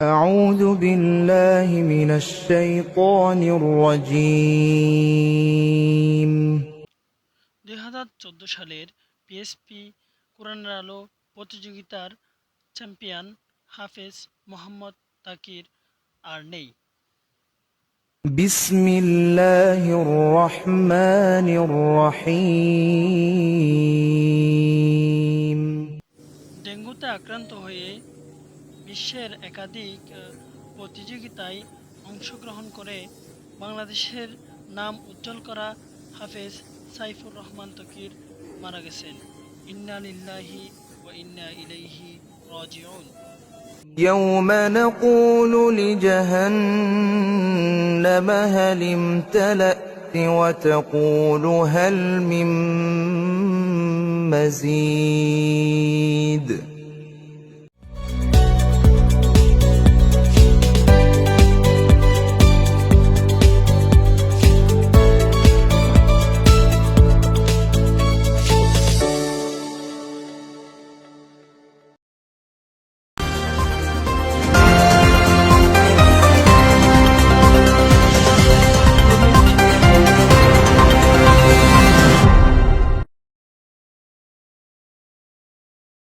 أعوذ بالله من الشيطان الرجيم দুই হাজার চোদ্দো সালের পিএসপি কোরআনের আলো প্রতিযোগিতার চ্যাম্পিয়ন হাফেজ মোহাম্মদ তাকির আর নেই بسم الله الرحمن الرحيم ডেঙ্গুতে আক্রান্ত হয়ে বিশ্বের একাধিক আহ, প্রতিযোগিতায় অংশগ্রহণ করে বাংলাদেশের নাম উজ্জ্বল করা হাফেজ সাইফুর রহমান তকির মারা গেছেন ইন্না লিল্লাহি ও ইন্না ইলাইহি রাজিউন يوم نقول لجهنم هل امتلأت وتقول هل من مزيد